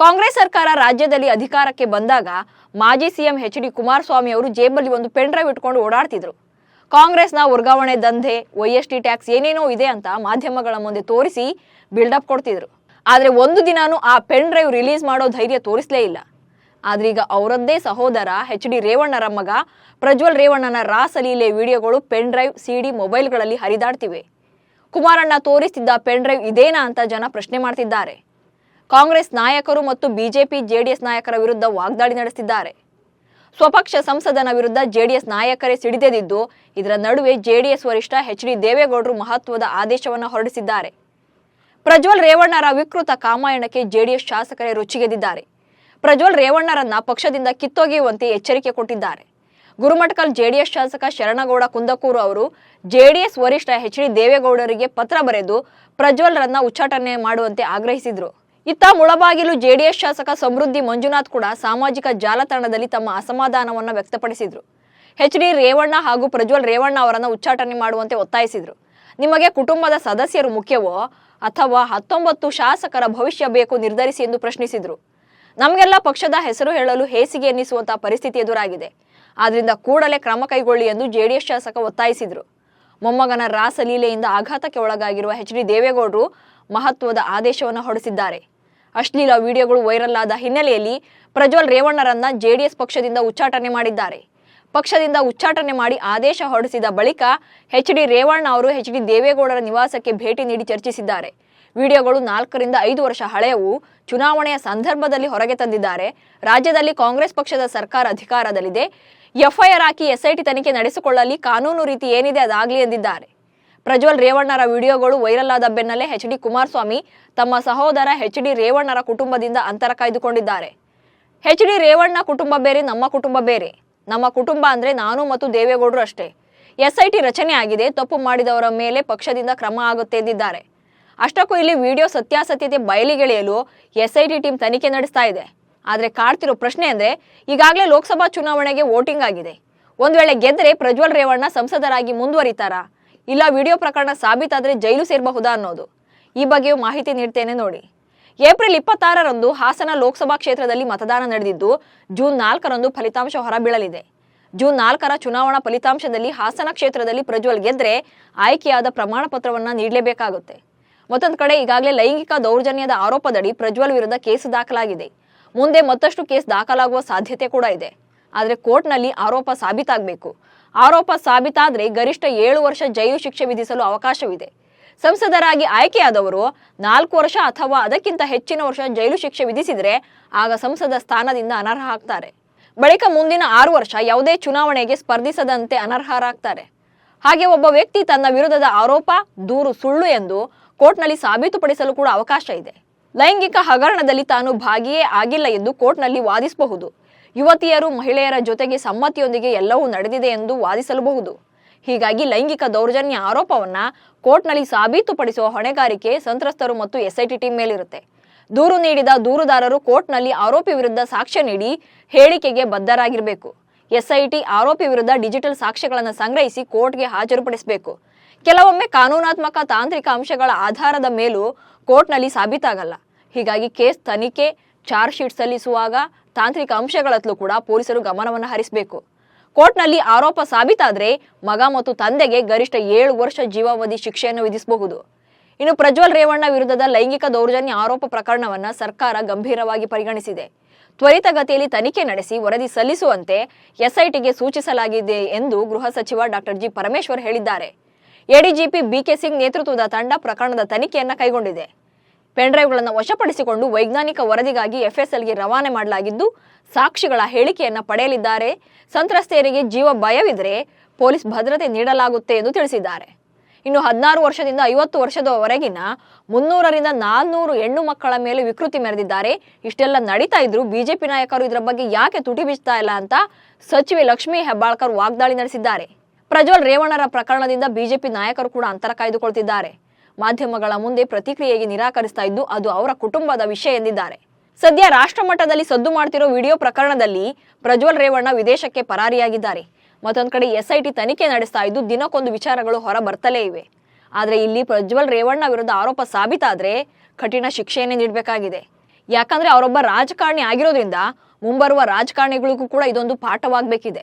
ಕಾಂಗ್ರೆಸ್ ಸರ್ಕಾರ ರಾಜ್ಯದಲ್ಲಿ ಅಧಿಕಾರಕ್ಕೆ ಬಂದಾಗ ಮಾಜಿ ಸಿಎಂ ಎಚ್ ಡಿ ಕುಮಾರಸ್ವಾಮಿ ಅವರು ಜೇಬಲ್ಲಿ ಒಂದು ಪೆನ್ ಡ್ರೈವ್ ಇಟ್ಕೊಂಡು ಓಡಾಡ್ತಿದ್ರು. ಕಾಂಗ್ರೆಸ್ನ ವರ್ಗಾವಣೆ ದಂಧೆ ಟಿ ಟ್ಯಾಕ್ಸ್ ಏನೇನೋ ಇದೆ ಅಂತ ಮಾಧ್ಯಮಗಳ ಮುಂದೆ ತೋರಿಸಿ ಬಿಲ್ಡಪ್ ಕೊಡ್ತಿದ್ರು. ಆದ್ರೆ ಒಂದು ದಿನಾನೂ ಆ ಪೆನ್ ಡ್ರೈವ್ ರಿಲೀಸ್ ಮಾಡೋ ಧೈರ್ಯ ತೋರಿಸಲೇ ಇಲ್ಲ. ಆದ್ರೀಗ ಅವರದ್ದೇ ಸಹೋದರ ಎಚ್ ಡಿ ರೇವಣ್ಣರ ಮಗ ಪ್ರಜ್ವಲ್ ರೇವಣ್ಣನ ರಾಸಲೀಲೆ ವಿಡಿಯೋಗಳು ಪೆನ್ ಡ್ರೈವ್ ಸಿಡಿ ಮೊಬೈಲ್ಗಳಲ್ಲಿ ಹರಿದಾಡ್ತಿವೆ. ಕುಮಾರಣ್ಣ ತೋರಿಸ್ತಿದ್ದ ಪೆನ್ ಡ್ರೈವ್ ಇದೇನಾ ಅಂತ ಜನ ಪ್ರಶ್ನೆ ಮಾಡ್ತಿದ್ದಾರೆ. ಕಾಂಗ್ರೆಸ್ ನಾಯಕರು ಮತ್ತು ಬಿಜೆಪಿ ಜೆಡಿಎಸ್ ನಾಯಕರ ವಿರುದ್ಧ ವಾಗ್ದಾಳಿ ನಡೆಸಿದ್ದಾರೆ ಸ್ವಪಕ್ಷ ಸಂಸದನ ವಿರುದ್ಧ ಜೆಡಿಎಸ್ ನಾಯಕರೇ ಸಿಡಿದೆದಿದ್ದು, ಇದರ ನಡುವೆ ಜೆಡಿಎಸ್ ವರಿಷ್ಠ ಎಚ್ ಡಿ ದೇವೇಗೌಡರು ಮಹತ್ವದ ಆದೇಶವನ್ನು ಹೊರಡಿಸಿದ್ದಾರೆ. ಪ್ರಜ್ವಲ್ ರೇವಣ್ಣರ ವಿಕೃತ ಕಾಮಾಯಣಕ್ಕೆ ಜೆಡಿಎಸ್ ಶಾಸಕರೇ ರುಚಿಗೆದಿದ್ದಾರೆ ಪ್ರಜ್ವಲ್ ರೇವಣ್ಣರನ್ನ ಪಕ್ಷದಿಂದ ಕಿತ್ತೊಗೆಯುವಂತೆ ಎಚ್ಚರಿಕೆ ಕೊಟ್ಟಿದ್ದಾರೆ. ಗುರುಮಠಕಲ್ ಜೆಡಿಎಸ್ ಶಾಸಕ ಶರಣಗೌಡ ಕುಂದಕೂರು ಅವರು ಜೆಡಿಎಸ್ ವರಿಷ್ಠ ಎಚ್ ಡಿ ದೇವೇಗೌಡರಿಗೆ ಪತ್ರ ಬರೆದು ಪ್ರಜ್ವಲ್ರನ್ನ ಉಚ್ಚಾಟನೆ ಮಾಡುವಂತೆ ಆಗ್ರಹಿಸಿದ್ರು. ಇತ್ತ ಮುಳಬಾಗಿಲು ಜೆಡಿಎಸ್ ಶಾಸಕ ಸಮೃದ್ಧಿ ಮಂಜುನಾಥ್ ಕೂಡ ಸಾಮಾಜಿಕ ಜಾಲತಾಣದಲ್ಲಿ ತಮ್ಮ ಅಸಮಾಧಾನವನ್ನು ವ್ಯಕ್ತಪಡಿಸಿದ್ರು. ಎಚ್ ಡಿ ರೇವಣ್ಣ ಹಾಗೂ ಪ್ರಜ್ವಲ್ ರೇವಣ್ಣ ಅವರನ್ನು ಉಚ್ಚಾಟನೆ ಮಾಡುವಂತೆ ಒತ್ತಾಯಿಸಿದ್ರು. ನಿಮಗೆ ಕುಟುಂಬದ ಸದಸ್ಯರು ಮುಖ್ಯವೋ ಅಥವಾ ಹತ್ತೊಂಬತ್ತು ಶಾಸಕರ ಭವಿಷ್ಯ ಬೇಕು ನಿರ್ಧರಿಸಿ ಎಂದು ಪ್ರಶ್ನಿಸಿದ್ರು. ನಮಗೆಲ್ಲ ಪಕ್ಷದ ಹೆಸರು ಹೇಳಲು ಹೇಸಿಗೆ ಎನ್ನಿಸುವಂತಹ ಪರಿಸ್ಥಿತಿ ಎದುರಾಗಿದೆ. ಆದ್ರಿಂದ ಕೂಡಲೇ ಕ್ರಮ ಕೈಗೊಳ್ಳಿ ಎಂದು ಜೆಡಿಎಸ್ ಶಾಸಕ ಒತ್ತಾಯಿಸಿದ್ರು. ಮೊಮ್ಮಗನ ರಾಸಲೀಲೆಯಿಂದ ಆಘಾತಕ್ಕೆ ಒಳಗಾಗಿರುವ ಎಚ್ ಡಿ ದೇವೇಗೌಡರು ಮಹತ್ವದ ಆದೇಶವನ್ನು ಹೊರಡಿಸಿದ್ದಾರೆ. ಅಶ್ಲೀಲ ವಿಡಿಯೋಗಳು ವೈರಲ್ ಆದ ಹಿನ್ನೆಲೆಯಲ್ಲಿ ಪ್ರಜ್ವಲ್ ರೇವಣ್ಣರನ್ನ ಜೆಡಿಎಸ್ ಪಕ್ಷದಿಂದ ಉಚ್ಚಾಟನೆ ಮಾಡಿದ್ದಾರೆ. ಪಕ್ಷದಿಂದ ಉಚ್ಚಾಟನೆ ಮಾಡಿ ಆದೇಶ ಹೊರಡಿಸಿದ ಬಳಿಕ ಎಚ್ ಡಿ ರೇವಣ್ಣ ಅವರು ಎಚ್ ಡಿ ದೇವೇಗೌಡರ ನಿವಾಸಕ್ಕೆ ಭೇಟಿ ನೀಡಿ ಚರ್ಚಿಸಿದ್ದಾರೆ. ವಿಡಿಯೋಗಳು ನಾಲ್ಕರಿಂದ ಐದು ವರ್ಷ ಹಳೆಯವು ಚುನಾವಣೆಯ ಸಂದರ್ಭದಲ್ಲಿ ಹೊರಗೆ ತಂದಿದ್ದಾರೆ. ರಾಜ್ಯದಲ್ಲಿ ಕಾಂಗ್ರೆಸ್ ಪಕ್ಷದ ಸರ್ಕಾರ ಅಧಿಕಾರದಲ್ಲಿದೆ. ಎಫ್ಐಆರ್ ಹಾಕಿ ಎಸ್ಐಟಿ ತನಿಖೆ ನಡೆಸಿಕೊಳ್ಳಲಿ, ಕಾನೂನು ರೀತಿ ಏನಿದೆ ಅದಾಗಲಿ ಎಂದಿದ್ದಾರೆ. ಪ್ರಜ್ವಲ್ ರೇವಣ್ಣರ ವಿಡಿಯೋಗಳು ವೈರಲ್ ಆದ ಬೆನ್ನಲ್ಲೇ ಎಚ್ ಡಿ ಕುಮಾರಸ್ವಾಮಿ ತಮ್ಮ ಸಹೋದರ ಎಚ್ ಡಿ ರೇವಣ್ಣರ ಕುಟುಂಬದಿಂದ ಅಂತರ ಕಾಯ್ದುಕೊಂಡಿದ್ದಾರೆ. ಎಚ್ ಡಿ ರೇವಣ್ಣ ಕುಟುಂಬ ಬೇರೆ, ನಮ್ಮ ಕುಟುಂಬ ಬೇರೆ. ನಮ್ಮ ಕುಟುಂಬ ಅಂದ್ರೆ ನಾನು ಮತ್ತು ದೇವೇಗೌಡರು ಅಷ್ಟೇ. ಎಸ್ಐಟಿ ರಚನೆ ಆಗಿದೆ, ತಪ್ಪು ಮಾಡಿದವರ ಮೇಲೆ ಪಕ್ಷದಿಂದ ಕ್ರಮ ಆಗುತ್ತೆ ಎಂದಿದ್ದಾರೆ. ಅಷ್ಟಕ್ಕೂ ಇಲ್ಲಿ ವಿಡಿಯೋ ಸತ್ಯಾಸತ್ಯತೆ ಬಯಲಿಗೆಳೆಯಲು ಎಸ್ಐಟಿ ಟೀಮ್ ತನಿಖೆ ನಡೆಸ್ತಾ ಇದೆ. ಆದರೆ ಕಾಡ್ತಿರೋ ಪ್ರಶ್ನೆ ಅಂದ್ರೆ, ಈಗಾಗಲೇ ಲೋಕಸಭಾ ಚುನಾವಣೆಗೆ ವೋಟಿಂಗ್ ಆಗಿದೆ. ಒಂದ್ ವೇಳೆ ಗೆದ್ದರೆ ಪ್ರಜ್ವಲ್ ರೇವಣ್ಣ ಸಂಸದರಾಗಿ ಮುಂದುವರಿತಾರಾ? ಇಲ್ಲ ವಿಡಿಯೋ ಪ್ರಕರಣ ಸಾಬೀತಾದ್ರೆ ಜೈಲು ಸೇರಬಹುದಾ ಅನ್ನೋದು. ಈ ಬಗ್ಗೆಯೂ ಮಾಹಿತಿ ನೀಡ್ತೇನೆ ನೋಡಿ. ಏಪ್ರಿಲ್ ಇಪ್ಪತ್ತಾರರಂದು ಹಾಸನ ಲೋಕಸಭಾ ಕ್ಷೇತ್ರದಲ್ಲಿ ಮತದಾನ ನಡೆದಿದ್ದು ಜೂನ್ ನಾಲ್ಕರಂದು ಫಲಿತಾಂಶ ಹೊರಬೀಳಲಿದೆ. ಜೂನ್ ನಾಲ್ಕರ ಚುನಾವಣಾ ಫಲಿತಾಂಶದಲ್ಲಿ ಹಾಸನ ಕ್ಷೇತ್ರದಲ್ಲಿ ಪ್ರಜ್ವಲ್ ಗೆದ್ರೆ ಆಯ್ಕೆಯಾದ ಪ್ರಮಾಣ ಪತ್ರವನ್ನ ನೀಡಲೇಬೇಕಾಗುತ್ತೆ. ಮತ್ತೊಂದು ಕಡೆ ಈಗಾಗಲೇ ಲೈಂಗಿಕ ದೌರ್ಜನ್ಯದ ಆರೋಪದಡಿ ಪ್ರಜ್ವಲ್ ವಿರುದ್ಧ ಕೇಸು ದಾಖಲಾಗಿದೆ. ಮುಂದೆ ಮತ್ತಷ್ಟು ಕೇಸ್ ದಾಖಲಾಗುವ ಸಾಧ್ಯತೆ ಕೂಡ ಇದೆ. ಆದರೆ ಕೋರ್ಟ್ನಲ್ಲಿ ಆರೋಪ ಸಾಬೀತಾಗಬೇಕು. ಆರೋಪ ಸಾಬೀತಾದರೆ ಗರಿಷ್ಠ ಏಳು ವರ್ಷ ಜೈಲು ಶಿಕ್ಷೆ ವಿಧಿಸಲು ಅವಕಾಶವಿದೆ. ಸಂಸದರಾಗಿ ಆಯ್ಕೆಯಾದವರು ನಾಲ್ಕು ವರ್ಷ ಅಥವಾ ಅದಕ್ಕಿಂತ ಹೆಚ್ಚಿನ ವರ್ಷ ಜೈಲು ಶಿಕ್ಷೆ ವಿಧಿಸಿದರೆ ಆಗ ಸಂಸದ ಸ್ಥಾನದಿಂದ ಅನರ್ಹ ಆಗ್ತಾರೆ ಬಳಿಕ ಮುಂದಿನ ಆರು ವರ್ಷ ಯಾವುದೇ ಚುನಾವಣೆಗೆ ಸ್ಪರ್ಧಿಸದಂತೆ ಅನರ್ಹರಾಗ್ತಾರೆ. ಹಾಗೆ ಒಬ್ಬ ವ್ಯಕ್ತಿ ತನ್ನ ವಿರುದ್ಧದ ಆರೋಪ, ದೂರು, ಸುಳ್ಳು ಎಂದು ಕೋರ್ಟ್ನಲ್ಲಿ ಸಾಬೀತುಪಡಿಸಲು ಕೂಡ ಅವಕಾಶ ಇದೆ. ಲೈಂಗಿಕ ಹಗರಣದಲ್ಲಿ ತಾನು ಭಾಗಿಯೇ ಆಗಿಲ್ಲ ಎಂದು ಕೋರ್ಟ್ನಲ್ಲಿ ವಾದಿಸಬಹುದು. ಯುವತಿಯರು ಮಹಿಳೆಯರ ಜೊತೆಗೆ ಸಮ್ಮತಿಯೊಂದಿಗೆ ಎಲ್ಲವೂ ನಡೆದಿದೆ ಎಂದು ವಾದಿಸಲಬಹುದು. ಹೀಗಾಗಿ ಲೈಂಗಿಕ ದೌರ್ಜನ್ಯ ಆರೋಪವನ್ನ ಕೋರ್ಟ್ನಲ್ಲಿ ಸಾಬೀತುಪಡಿಸುವ ಹೊಣೆಗಾರಿಕೆ ಸಂತ್ರಸ್ತರು ಮತ್ತು ಎಸ್ಐಟಿ ಟೀಮ್ ಮೇಲಿರುತ್ತೆ. ದೂರು ನೀಡಿದ ದೂರುದಾರರು ಕೋರ್ಟ್ನಲ್ಲಿ ಆರೋಪಿ ವಿರುದ್ಧ ಸಾಕ್ಷ್ಯ ನೀಡಿ ಹೇಳಿಕೆಗೆ ಬದ್ಧರಾಗಿರಬೇಕು. ಎಸ್ಐಟಿ ಆರೋಪಿ ವಿರುದ್ಧ ಡಿಜಿಟಲ್ ಸಾಕ್ಷ್ಯಗಳನ್ನು ಸಂಗ್ರಹಿಸಿ ಕೋರ್ಟ್ಗೆ ಹಾಜರುಪಡಿಸಬೇಕು. ಕೆಲವೊಮ್ಮೆ ಕಾನೂನಾತ್ಮಕ ತಾಂತ್ರಿಕ ಅಂಶಗಳ ಆಧಾರದ ಮೇಲೂ ಕೋರ್ಟ್ನಲ್ಲಿ ಸಾಬೀತಾಗಲ್ಲ. ಹೀಗಾಗಿ ಕೇಸ್ ತನಿಖೆ, ಚಾರ್ಜ್ ಶೀಟ್ ಸಲ್ಲಿಸುವಾಗ ತಾಂತ್ರಿಕ ಅಂಶಗಳತ್ತಲೂ ಕೂಡ ಪೊಲೀಸರು ಗಮನವನ್ನು ಹರಿಸಬೇಕು. ಕೋರ್ಟ್ನಲ್ಲಿ ಆರೋಪ ಸಾಬೀತಾದ್ರೆ ಮಗ ಮತ್ತು ತಂದೆಗೆ ಗರಿಷ್ಠ ಏಳು ವರ್ಷ ಜೀವಾವಧಿ ಶಿಕ್ಷೆಯನ್ನು ವಿಧಿಸಬಹುದು. ಇನ್ನು ಪ್ರಜ್ವಲ್ ರೇವಣ್ಣ ವಿರುದ್ಧದ ಲೈಂಗಿಕ ದೌರ್ಜನ್ಯ ಆರೋಪ ಪ್ರಕರಣವನ್ನ ಸರ್ಕಾರ ಗಂಭೀರವಾಗಿ ಪರಿಗಣಿಸಿದೆ. ತ್ವರಿತಗತಿಯಲ್ಲಿ ತನಿಖೆ ನಡೆಸಿ ವರದಿ ಸಲ್ಲಿಸುವಂತೆ ಎಸ್ಐಟಿಗೆ ಸೂಚಿಸಲಾಗಿದೆ ಎಂದು ಗೃಹ ಸಚಿವ ಡಾಕ್ಟರ್ ಜಿ ಪರಮೇಶ್ವರ್ ಹೇಳಿದ್ದಾರೆ. ಎಡಿಜಿಪಿ ಬಿಕೆ ಸಿಂಗ್ ನೇತೃತ್ವದ ತಂಡ ಪ್ರಕರಣದ ತನಿಖೆಯನ್ನು ಕೈಗೊಂಡಿದೆ. ಪೆನ್ಡ್ರೈವ್ಗಳನ್ನು ವಶಪಡಿಸಿಕೊಂಡು ವೈಜ್ಞಾನಿಕ ವರದಿಗಾಗಿ ಎಫ್ಎಸ್ಎಲ್ಗೆ ರವಾನೆ ಮಾಡಲಾಗಿದ್ದು, ಸಾಕ್ಷಿಗಳ ಹೇಳಿಕೆಯನ್ನು ಪಡೆಯಲಿದ್ದಾರೆ. ಸಂತ್ರಸ್ತೆಯರಿಗೆ ಜೀವ ಭಯವಿದ್ರೆ ಪೊಲೀಸ್ ಭದ್ರತೆ ನೀಡಲಾಗುತ್ತೆ ಎಂದು ತಿಳಿಸಿದ್ದಾರೆ. ಇನ್ನು ಹದಿನಾರು ವರ್ಷದಿಂದ ಐವತ್ತು ವರ್ಷದವರೆಗಿನ ಮುನ್ನೂರರಿಂದ ನಾನ್ನೂರು ಹೆಣ್ಣು ಮಕ್ಕಳ ಮೇಲೆ ವಿಕೃತಿ ಮೆರೆದಿದ್ದಾರೆ. ಇಷ್ಟೆಲ್ಲ ನಡೀತಾ ಇದ್ರು ಬಿಜೆಪಿ ನಾಯಕರು ಇದರ ಬಗ್ಗೆ ಯಾಕೆ ತುಟಿ ಬೀಚ್ತಾ ಇಲ್ಲ ಅಂತ ಸಚಿವೆ ಲಕ್ಷ್ಮೀ ಹೆಬ್ಬಾಳ್ಕರ್ ವಾಗ್ದಾಳಿ ನಡೆಸಿದ್ದಾರೆ. ಪ್ರಜ್ವಲ್ ರೇವಣ್ಣರ ಪ್ರಕರಣದಿಂದ ಬಿಜೆಪಿ ನಾಯಕರು ಕೂಡ ಅಂತರ ಕಾಯ್ದುಕೊಳ್ತಿದ್ದಾರೆ. ಮಾಧ್ಯಮಗಳ ಮುಂದೆ ಪ್ರತಿಕ್ರಿಯೆಗೆ ನಿರಾಕರಿಸ್ತಾ ಇದ್ದು, ಅದು ಅವರ ಕುಟುಂಬದ ವಿಷಯ ಎಂದಿದ್ದಾರೆ. ಸದ್ಯ ರಾಷ್ಟ್ರ ಮಟ್ಟದಲ್ಲಿ ಸದ್ದು ಮಾಡ್ತಿರೋ ವಿಡಿಯೋ ಪ್ರಕರಣದಲ್ಲಿ ಪ್ರಜ್ವಲ್ ರೇವಣ್ಣ ವಿದೇಶಕ್ಕೆ ಪರಾರಿಯಾಗಿದ್ದಾರೆ. ಮತ್ತೊಂದು ಕಡೆ ಎಸ್ಐಟಿ ತನಿಖೆ ನಡೆಸ್ತಾ ಇದ್ದು, ದಿನಕ್ಕೊಂದು ವಿಚಾರಗಳು ಹೊರ ಬರ್ತಲೇ ಇವೆ. ಆದರೆ ಇಲ್ಲಿ ಪ್ರಜ್ವಲ್ ರೇವಣ್ಣ ವಿರುದ್ಧ ಆರೋಪ ಸಾಬೀತಾದ್ರೆ ಕಠಿಣ ಶಿಕ್ಷೆಯನ್ನೇ ನೀಡಬೇಕಾಗಿದೆ. ಯಾಕಂದ್ರೆ ಅವರೊಬ್ಬ ರಾಜಕಾರಣಿ ಆಗಿರೋದ್ರಿಂದ ಮುಂಬರುವ ರಾಜಕಾರಣಿಗಳಿಗೂ ಕೂಡ ಇದೊಂದು ಪಾಠವಾಗಬೇಕಿದೆ.